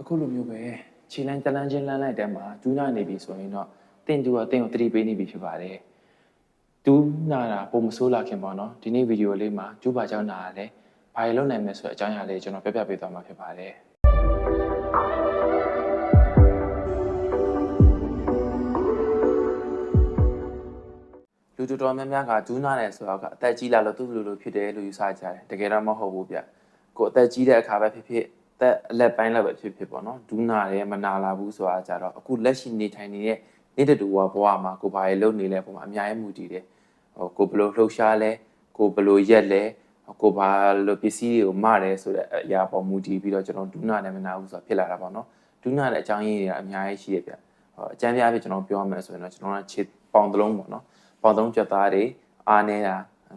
အခုလိုမျိုးပဲခြေလန်းတလန်းချင်းလန်းလိုက်တဲ့မှာဒူးနာနေပြီဆိုရင်တော့တင်တူကတင်ကိုတတိပေးနေပြီဖြစ်ပါတယ်ဒူးနာတာပုံမဆိုးလာခင်ပေါ့နော်ဒီနေ့ဗီဒီယိုလေးမှာဒူးပါကြောင်းနာရလဲဘာတွေလုပ်နိုင်မလဲဆိုတဲ့အကြောင်းအရာလေးကျွန်တော်ပြပြပေးသွားမှာဖြစ်ပါတယ်လူတော်တော်များများကဒူးနာတယ်ဆိုတော့ကအသက်ကြီးလာလို့သူ့လူလိုဖြစ်တယ်လို့ယူဆကြတယ်တကယ်တော့မဟုတ်ဘူးဗျကိုယ်အသက်ကြီးတဲ့အခါပဲဖြစ်ဖြစ် သက်အလက်ပိုင်းလည်းပဲဖြစ်ဖြစ်ပေါ့နော်ဒူးနာတယ်မနာလာဘူးဆိုတာကြတော့အခုလက်ရှိနေထိုင်နေတဲ့နေ့တူဘဝမှာကိုဘာတွေလုပ်နေလဲပုံမှာအများကြီးမူတည်တယ်ဟိုကိုဘယ်လိုလှုပ်ရှားလဲကိုဘယ်လိုရက်လဲကိုဘာလိုပစ္စည်းတွေကိုမတယ်ဆိုတဲ့အရာပေါ်မူတည်ပြီးတော့ကျွန်တော်ဒူးနာတယ်မနာဘူးဆိုတာဖြစ်လာတာပေါ့နော်ဒူးနာတဲ့အကြောင်းရင်းတွေကအများကြီးရှိတယ်ဗျဟိုအကျမ်းပြားဖြစ်ကျွန်တော်ပြောရမယ်ဆိုရင်တော့ကျွန်တော်ကခြေပေါင်တလုံးပေါ့နော်ပေါင်တလုံးကြက်သားတွေအားနေတာ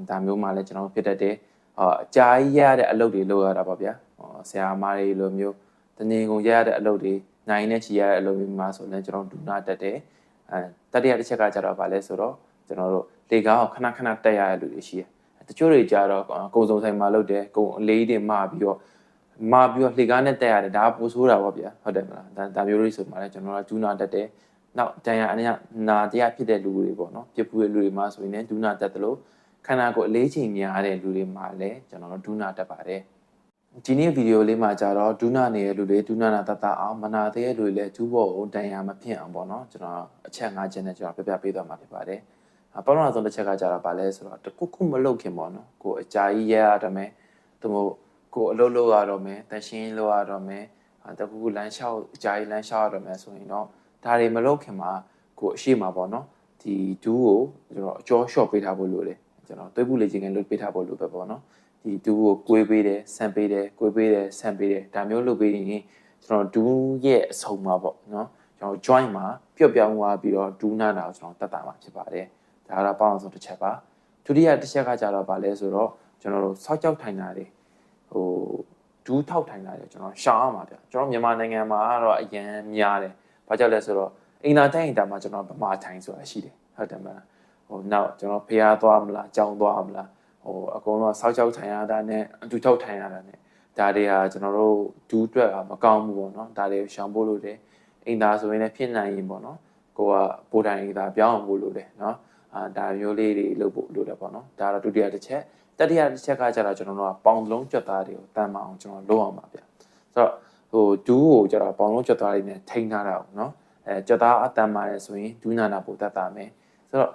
ဒါမျိုးမှလည်းကျွန်တော်ဖြစ်တတ်တယ်ဟောအကြာကြီးရရတဲ့အလုပ်တွေလုပ်ရတာပေါ့ဗျာ ဟောဆရာမတွေလိုမျိုးတနေကုန်ရရတဲ့အလုပ်တွေနိုင်နဲ့ချီရတဲ့အလုပ်တွေမှာဆိုလည်းကျွန်တော်ဒူးနာတက်တယ်အဲတတိယတစ်ချက်ကကြတော့ဗာလဲဆိုတော့ကျွန်တော်တို့လေကားကိုခဏခဏတက်ရတဲ့လူတွေရှိတယ်တချို့တွေကြတော့ကုံစုံဆိုင်မှာလုပ်တယ်ကုံအလေးတွေမှာပြီးတော့မှာပြီးတော့လှေကားနဲ့တက်ရတယ်ဒါကပိုဆိုးတာပေါ့ဗျာဟုတ်တယ်မလားဒါဒါမျိုးလေးဆိုမှလည်းကျွန်တော်ကဒူးနာတက်တယ်နောက်တန်ရအနေနဲ့နာတရားဖြစ်တဲ့လူတွေပေါ့နော်ပြပူတဲ့လူတွေမှာဆိုရင်လည်းဒူးနာတက်တယ်လို့ခန္ဓာကိုယ်အလေးချိန်များတဲ့လူတွေမှာလည်းကျွန်တော်တို့ဒူးနာတက်ပါတယ် ဒီနေ့ဗီဒီယိုလေးမှာကြတော့ဒူးနာနေတဲ့လူတွေဒူးနာနာတတ်တအောင်မနာသေးတဲ့လူတွေလည်းဒူးဘောကိုတန်ရမဖြစ်အောင်ပေါ့နော်ကျွန်တော်အချက်၅ချက်နဲ့ကျွန်တော်ပြပြပေးသွားမှာဖြစ်ပါတယ်အပေါ်လာဆုံးတစ်ချက်ကကြတော့ဗာလဲဆိုတော့တခုခုမလုပ်ခင်ပေါ့နော်ကိုအကြာကြီးရဲရတမယ်သူမို့ကိုအလုပ်လုပ်ရတော့မယ်တရှင်းလုပ်ရတော့မယ်တခုခုလမ်းလျှောက်အကြာကြီးလမ်းလျှောက်ရတော့မယ်ဆိုရင်တော့ဒါတွေမလုပ်ခင်မှာကိုအရှိမှာပေါ့နော်ဒီဒူးကိုကျွန်တော်အကျော် short ပေးထားဖို့လိုတယ်ကျွန်တော်သွေးပူလေခြင်းကလုပ်ပေးထားဖို့လိုပဲပေါ့နော် ဒီဒူးကိုကွေးပေးတယ်ဆန်ပေးတယ်ကွေးပေးတယ်ဆန်ပေးတယ်ဒါမျိုးလုပ်ပေးရင်ကျွန်တော်ဒူးရဲ့အဆုံးမှာပေါ့နော်ကျွန်တော် join မှာပျော့ပြောင်းသွားပြီးတော့ဒူးနာတာကိုကျွန်တော်တတ်တာမှာဖြစ်ပါတယ်ဒါကတော့ပေါအောင်ဆုံးတစ်ချက်ပါဒုတိယတစ်ချက်ကကြတော့ဗာလဲဆိုတော့ကျွန်တော်တို့စောက်ကြောက်ထိုင်တာတွေဟိုဒူးထောက်ထိုင်တာတွေကျွန်တော်ရှောင်အောင်ပါဗျကျွန်တော်မြန်မာနိုင်ငံမှာကတော့အရင်များတယ်ဘာကြောင့်လဲဆိုတော့အိမ်သာတိုင်းအိမ်သာမှာကျွန်တော်ဗမာထိုင်ဆိုတာရှိတယ်ဟုတ်တယ်မလားဟိုနောက်ကျွန်တော်ဖျားသွားမလားကြောင်းသွားမလား ဟိုအကုန်လုံးစောက်ကြောက်ထိုင်ရတာနဲ့ဒူးထောက်ထိုင်ရတာနဲ့ဒါတွေဟာကျွန်တော်တို့ဒူးအတွက်ကမကောင်းဘူးပေါ့နော်ဒါတွေကိုရှောင်ဖို့လို့တယ်အိမ်သာဆိုရင်လည်းဖြစ်နိုင်ရင်ပေါ့နော်ကိုကပိုတိုင်အိမ်သာပြောင်းအောင်ဖို့လို့တယ်နော်အာဒါမျိုးလေးတွေလုပ်ဖို့လိုတယ်ပေါ့နော်ဒါတော့ဒုတိယတစ်ချက်တတိယတစ်ချက်ကကျတော့ကျွန်တော်တို့ကပေါင်လုံးကြွက်သားတွေကိုတန်မအောင်ကျွန်တော်လုပ်အောင်ပါဗျဆိုတော့ဟိုဒူးကိုကျတော့ပေါင်လုံးကြွက်သားတွေနဲ့ထိန်းထားတာပေါ့နော်အဲကြွက်သားအတန်ပါတယ်ဆိုရင်ဒူးနာနာပိုတတ်တာမယ်ဆိုတော့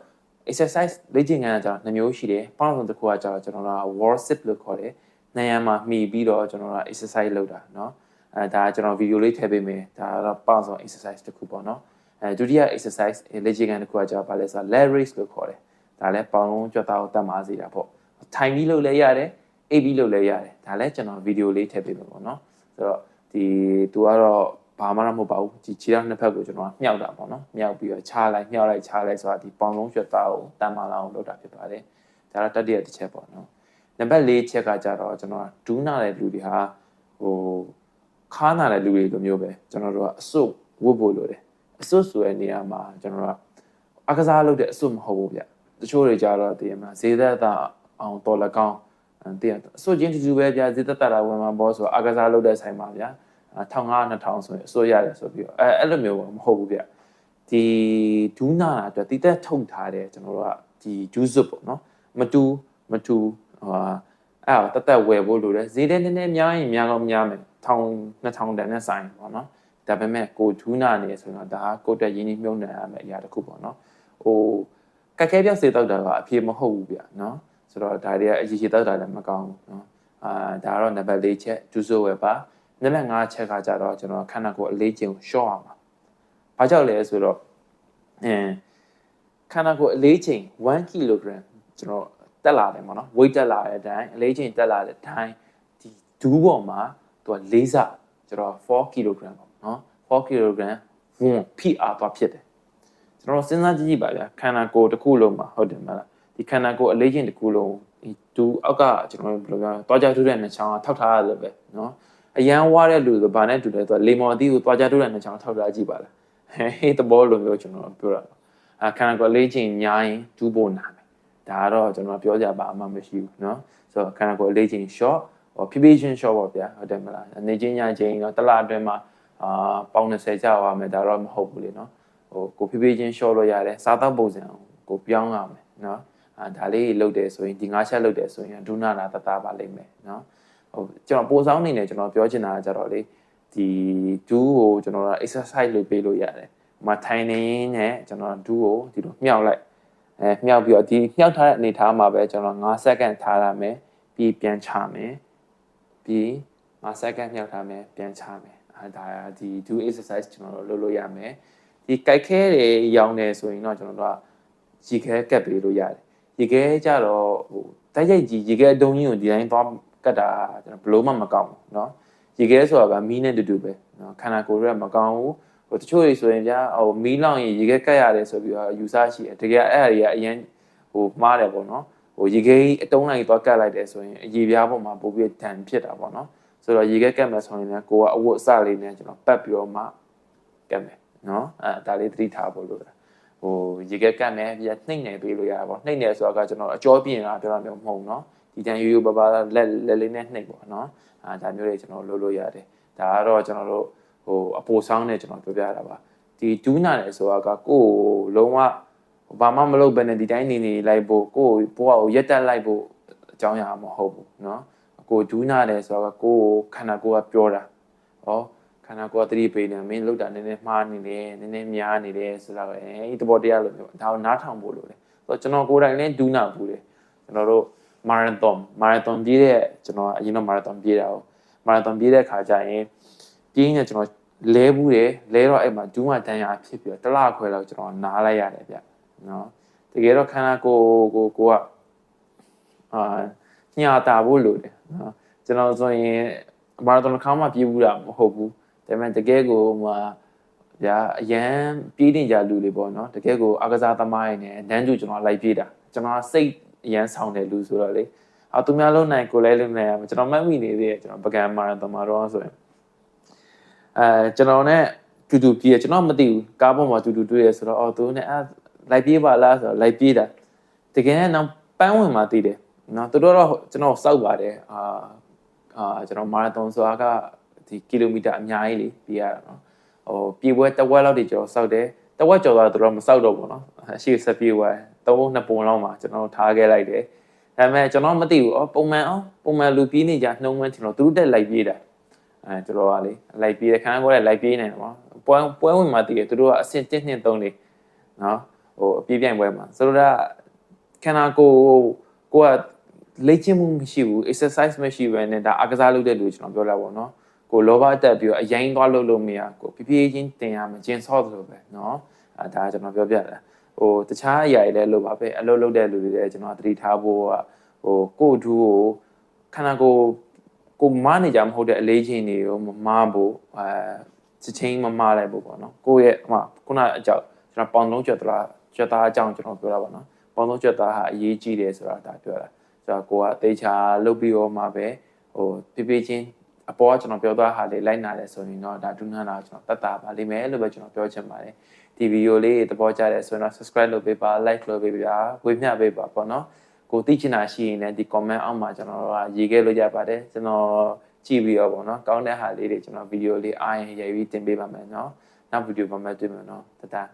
exercise လေ့ကျင့်ခန်းကကျတော့နှမျိုးရှိတယ်ပေါင်လုံးတစ်ခုကကျတော့ကျွန်တော်တို့က wall sit လို့ခေါ်တယ်နံရံမှာမှီပြီးတော့ကျွန်တော်တို့က exercise လုပ်တာเนาะအဲဒါကျွန်တော်ဗီဒီယိုလေးထည့်ပေးမယ်ဒါကတော့ပေါင်ဆုံး exercise တစ်ခုပေါ့เนาะအဲဒုတိယ exercise လေ့ကျင့်ခန်းတစ်ခုကကြာပါလဲဆိုတော့ leg raise လို့ခေါ်တယ်ဒါလည်းပေါင်လုံးကြွက်သားကိုတတ်မှာစေတာပေါ့ထိုင်ပြီးလုပ်လဲရတယ်အိပ်ပြီးလုပ်လဲရတယ်ဒါလည်းကျွန်တော်ဗီဒီယိုလေးထည့်ပေးမယ်ပေါ့နော်ဆိုတော့ဒီသူကတော့ ဘာမှမဟုတ်ပါဘူးဒီခြေထောက်နှစ်ဖက်ကိုကျွန်တော်မြှောက်တာပေါ့နော်မြှောက်ပြီးတော့ခြားလိုက်မြှောက်လိုက်ခြားလိုက်ဆိုတာဒီပေါင်လုံးကြွက်သားကိုတတ်မှာလာအောင်လုပ်တာဖြစ်ပါတယ်ဒါတော့တတိယတစ်ချက်ပေါ့နော်နံပါတ်၄ချက်ကကြတော့ကျွန်တော်ဒူးနာတဲ့လူတွေဟာဟိုခါနာတဲ့လူတွေလိုမျိုးပဲကျွန်တော်တို့ကအစွတ်ဝတ်ဖို့လိုတယ်အစွတ်ဆိုတဲ့နေရာမှာကျွန်တော်တို့ကအကစားလုပ်တဲ့အစွတ်မဟုတ်ဘူးဗျတချို့တွေကြတော့တည်ရမှာဈေးသက်သာအောင်တော်လကောင်းတည်ရအစွတ်ချင်းတူတူပဲဗျဈေးသက်သာတာဝင်မှာဘောဆိုအကစားလုပ်တဲ့ဆိုင်မှာဗျ 1500 2000ဆိုရင်အစွတ်ရတယ်ဆိုပြီးတော့အဲအဲ့လိုမျိုးမဟုတ်ဘူးဗျဒီဒူးနာတာအတွက်တည်သက်ထုတ်ထားတဲ့ကျွန်တော်တို့ကဒီဒူးစွတ်ပေါ့နော်မတူမတူဟာအဲ့တော့တသက်ဝယ်ဖို့လိုတယ်ဈေးတဲ့နည်းနည်းများရင်များတော့များမယ်1000 2000တန်နဲ့ဆိုင်ပေါ့နော်ဒါပေမဲ့ကိုဒူးနာနေဆိုတော့ဒါကကိုတက်ရင်းနှီးမြုံနှံရမယ့်အရာတစ်ခုပေါ့နော်ဟိုကက်ခဲပြောက်စေတော့တာကအပြေမဟုတ်ဘူးဗျနော်ဆိုတော့ဒါတွေကအရေးကြီးတော့တာလည်းမကောင်းဘူးနော်အာဒါကတော့နံပါတ်၄ချက်ဒူးဆိုဝယ်ပါ နံပါတ်5ချက်ကကြတော့ကျွန်တော်ခန္ဓာကိုယ်အလေးချိန်ကိုရှော့အောင်ပါဘာကြောင့်လဲဆိုတော့အင်းခန္ဓာကိုယ်အလေးချိန်1 kg ကျွန်တော်တက်လာတယ်ပေါ့နော် weight တက်လာတဲ့အတိုင်းအလေးချိန်တက်လာတဲ့အတိုင်းဒီဒူးပေါ်မှာသူကလေးစားကျွန်တော်4 kg ပေါ့နော်4 kg ဝန်ဖိအားသွားဖြစ်တယ်ကျွန်တော်စဉ်းစားကြည့်ကြည့်ပါဗျာခန္ဓာကိုယ်တစ်ခုလုံးမှာဟုတ်တယ်မလားဒီခန္ဓာကိုယ်အလေးချိန်တစ်ခုလုံးဒီဒူးအောက်ကကျွန်တော်ဘယ်လိုပြောသွားကြထူးတဲ့နှချောင်းကထောက်ထားရတယ်ပဲနော် အရန်ဝါတဲ့လူဆိုဗာနဲ့တူတယ်သူကလေမော်အသီးကိုသွားကြထူးတဲ့နှချောင်းထောက်ထားကြည့်ပါလားဟေးတဘောလိုမျိုးကျွန်တော်ပြောတာအခန္ဓာကိုယ်အလေးချိန်ညာရင်ဒူးဖို့နာမယ်ဒါကတော့ကျွန်တော်ပြောကြပါအမှမရှိဘူးเนาะဆိုတော့ခန္ဓာကိုယ်အလေးချိန် short ဟောဖြည်းဖြည်းချင်း short ပေါ့ဗျာဟုတ်တယ်မလားနေချင်းညချင်းတော့တစ်လအတွင်းမှာဟ အာပေါင်20ကျသွားမယ်ဒါတော့မဟုတ်ဘူးလေနော်ဟိုကိုဖြည်းဖြည်းချင်း short လို့ရတယ်စားတော့ပုံစံကိုပြောင်းရမယ်နော်အာဒါလေးလုတ်တယ်ဆိုရင်ဒီငါးချက်လုတ်တယ်ဆိုရင်ဒုနာနာတတပါလိမ့်မယ်နော် ဟိုကျွန်တော်ပိုဆောင်နေနေကျွန်တော်ပြောချင်တာကကြတော့လေဒီဒူးကိုကျွန်တော်က exercise လုပ်ပေးလို့ရတယ်မထိုင်နေနဲ့ကျွန်တော်ဒူးကိုဒီလိုမြှောက်လိုက်အဲမြှောက်ပြီးတော့ဒီမြှောက်ထားတဲ့အနေထားမှာပဲကျွန်တော်9စက္ကန့်ထားရမယ်ပြီးပြန်ချမယ်ပြီး9စက္ကန့်မြှောက်ထားမယ်ပြန်ချမယ်အဲဒါဒီ do exercise ကျွန်တော်တို့လုပ်လို့ရမယ်ဒီကြိုက်ခဲတွေရောင်းနေဆိုရင်တော့ကျွန်တော်တို့ကရေခဲကပ်ပေးလို့ရတယ်ရေခဲကြတော့ဟိုတိုက်ရိုက်ကြီးရေခဲအတုံးကြီးကိုဒီတိုင်းသွား ကတ်တာကျွန်တော်ဘလို့မှမကောင်းဘူးเนาะရေခဲဆိုတာကမီးနဲ့တူတူပဲเนาะခန္ဓာကိုယ်ရဲ့မကောင်းဘူးဟိုတချို့တွေဆိုရင်ဗျာဟိုမီးလောင်ရင်ရေခဲကတ်ရတယ်ဆိုပြီးတော့ယူဆရှိတယ်တကယ်အဲ့အရာတွေကအရင်ဟိုမှားတယ်ပေါ့နော်ဟိုရေခဲအတုံးလိုက်သွားကတ်လိုက်တယ်ဆိုရင်အရေပြားပေါ်မှာပို့ပြီးဒဏ်ဖြစ်တာပေါ့နော်ဆိုတော့ရေခဲကတ်မယ်ဆိုရင်လည်းကိုကအဝတ်အစလေးနဲ့ကျွန်တော်ပတ်ပြီးတော့မှကတ်မယ်နော်အဲဒါလေးသတိထားဖို့လိုတာဟိုရေခဲကတ်မယ်ပြီးနှိမ့်နေပေးလို့ရတာပေါ့နှိမ့်နေဆိုတာကကျွန်တော်အကျော်ပြင်တာပြောတာမျိုးမဟုတ်ဘူးနော် ဒီတန်ရိုးရိုးပါပါလက်လက်လေးနဲ့နှိမ့်ပေါ့နော်အာဒါမျိုးတွေကျွန်တော်လုပ်လို့ရတယ်ဒါကတော့ကျွန်တော်တို့ဟိုအပိုဆောင်နဲ့ကျွန်တော်ပြောပြတာပါဒီဒူးနာတယ်ဆိုတာကကိုယ်လုံးဝဘာမှမလုပ်ဘဲနဲ့ဒီတိုင်းနေနေလိုက်ဖို့ကိုယ်ဘဝကိုရက်တက်လိုက်ဖို့အကြောင်းအရာမဟုတ်ဘူးเนาะကိုဒူးနာတယ်ဆိုတာကကိုယ်ခန္ဓာကိုယ်ကပြောတာဩခန္ဓာကိုယ်ကသတိပေးနေမင်းလောက်တာနည်းနည်းမှားနေတယ်နည်းနည်းများနေတယ်ဆိုတော့အဲဒီတဘောတရားလိုမျိုးဒါကိုနားထောင်ဖို့လိုတယ်ဆိုတော့ကျွန်တော်ကိုယ်တိုင်လည်းဒူးနာဘူးတယ်ကျွန်တော်တို့ မာရသွန်မာရသွန်ပြေးတဲ့ကျွန်တော်အရင်တော့မာရသွန်ပြေးတာ哦မာရသွန်ပြေးတဲ့ခါကျရင်ပြေးနေကျွန်တော်လဲဘူးတယ်လဲတော့အဲ့မှာဒူးမှတန်ရာဖြစ်ပြီးတော့တလားခွဲလောက်ကျွန်တော်နားလိုက်ရတယ်ဗျနော်တကယ်တော့ခန္ဓာကိုယ်ကိုကိုကအာညာတာဖို့လိုတယ်နော်ကျွန်တော်ဆိုရင်မာရသွန်တစ်ခါမှပြေးဘူးတာမဟုတ်ဘူးဒါပေမဲ့တကယ်ကိုဟိုဗျာအရန်ပြေးနေကြလူတွေပေါ့နော်တကယ်ကိုအကစားသမားတွေနဲ့နန်းကျူကျွန်တော်လိုက်ပြေးတာကျွန်တော်စိတ် အရန်ဆောင်တယ်လူဆိုတော့လေအော်သူများလုံးနိုင်ကိုလဲလုံးနိုင်ရမယ်ကျွန်တော်မှတ်မိနေသေးတယ်ကျွန်တော်ပကံမာရသွန်မှာတော့ဆိုရင်အဲကျွန်တော်နဲ့တူတူပြေးကျွန်တော်မသိဘူးကားပေါ်မှာတူတူတွေ့ရဆိုတော့အော်သူနဲ့အဲလိုက်ပြေးပါလားဆိုတော့လိုက်ပြေးတာတကယ်တော့ပန်းဝင်မှာတည်တယ်နော်သူတို့တော့ကျွန်တော်စောက်ပါတယ်အာအာကျွန်တော်မာရသွန်ဆိုတာကဒီကီလိုမီတာအများကြီးလေပြေးရတာနော်ဟိုပြေးပွဲတစ်ဝက်လောက်တည်ကျွန်တော်စောက်တယ် တစ်ဝက်ကျော်သွားတော့သူတို့မစောက်တော့ဘူးနော်အရှိဆက်ပြေးပွဲသုံးနှစ်ပုံလောက်မှာကျွန်တော်ထားခဲ့လိုက်တယ်ဒါပေမဲ့ကျွန်တော်မသိဘူးအော်ပုံမှန်အော်ပုံမှန်လူပြေးနေကြနှုံးမှန်းကျွန်တော်သူတို့တက်လိုက်ပြေးတာအဲကျွန်တော်ကလေလိုက်ပြေးတယ်ခန်းကောလည်းလိုက်ပြေးနေတယ်ပေါ့ပွဲပွဲဝင်မှာတည်တယ်သူတို့ကအဆင့်1 2 3လေးနော်ဟိုအပြေးပြိုင်ပွဲမှာဆိုတော့ခန္ဓာကိုယ်ကိုကလေ့ကျင့်မှုမရှိဘူး exercise မရှိဘဲနဲ့ဒါအကစားလုပ်တဲ့လူကျွန်တော်ပြောလာပါတော့နော် ကိုလောဘတက်ပြီးတော့အရင်သွားလုပ်လို့မရကိုဖြည်းဖြည်းချင်းတင်ရမယ်ကျင်ဆော့သလိုပဲနော်အဲဒါကျွန်တော်ပြောပြတာဟိုတခြားအရာတွေလည်းလုပ်ပါပဲအလုပ်လုပ်တဲ့လူတွေလည်းကျွန်တော်သတိထားဖို့ကဟိုကို့ဒူးကိုခန္ဓာကိုယ်ကိုမနေကြမဟုတ်တဲ့အလေးချင်းတွေကိုမမားဖို့အဲစချင်းမမားလိုက်ဖို့ပေါ့နော်ကိုယ့်ရဲ့ဟိုခုနအကြောက်ကျွန်တော်ပေါင်လုံးကျွတ်သလားကျွတ်သားအကြောင်းကျွန်တော်ပြောတာပေါ့နော်ပေါင်လုံးကျွတ်သားဟာအရေးကြီးတယ်ဆိုတာဒါပြောတာဆိုတော့ကိုကအသေးချာလုပ်ပြီးတော့မှပဲဟိုပြပြချင်း အပေါ်ကကျွန်တော်ပြောသွားဟာလေးလိုက်နာတယ်ဆိုရင်တော့ဒါဒုနာလာကျွန်တော်တတ်တာပါလိမ့်မယ်လို့ပဲကျွန်တော်ပြောချင်ပါတယ်ဒီဗီဒီယိုလေးသဘောကျတယ်ဆိုရင်တော့ subscribe လုပ်ပေးပါ like လုပ်ပေးပါဝေမျှပေးပါပေါ့နော်ကိုသိချင်တာရှိရင်လည်းဒီ comment အောက်မှာကျွန်တော်တို့ကရေးခဲ့လို့ရပါတယ်ကျွန်တော်ကြည့်ပြီးတော့ပေါ့နော်ကောင်းတဲ့ဟာလေးတွေကျွန်တော်ဗီဒီယိုလေးအားရင်ရိုက်ပြီးတင်ပေးပါမယ်နော်နောက်ဗီဒီယိုမှာမှတွေ့မယ်နော်တတား